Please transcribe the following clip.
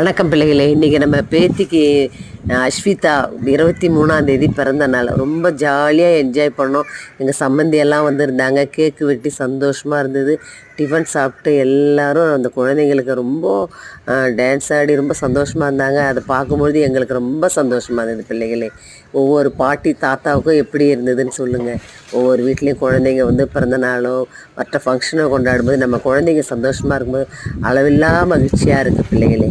வணக்கம் பிள்ளைகளே. இன்றைக்கி நம்ம பேத்திக்கு அஸ்விதா இருபத்தி மூணாம் தேதி பிறந்த நாள். ரொம்ப ஜாலியாக என்ஜாய் பண்ணோம். எங்கள் சம்மந்தியெல்லாம் வந்திருந்தாங்க. கேக்கு வெட்டி சந்தோஷமாக இருந்தது. டிஃபன் சாப்பிட்டு எல்லாரும் அந்த குழந்தைங்களுக்கு ரொம்ப டான்ஸ் ஆடி ரொம்ப சந்தோஷமாக இருந்தாங்க. அதை பார்க்கும்பொழுது எங்களுக்கு ரொம்ப சந்தோஷமாக இருந்தது பிள்ளைகளே. ஒவ்வொரு பாட்டி தாத்தாவுக்கும் எப்படி இருந்ததுன்னு சொல்லுங்கள் ஒவ்வொரு வீட்லேயும் குழந்தைங்க வந்து பிறந்த நாளோ மற்ற ஃபங்க்ஷனோ கொண்டாடும்போது நம்ம குழந்தைங்க சந்தோஷமாக இருக்கும்போது அளவில்லா மகிழ்ச்சியாக இருக்குது பிள்ளைகளே.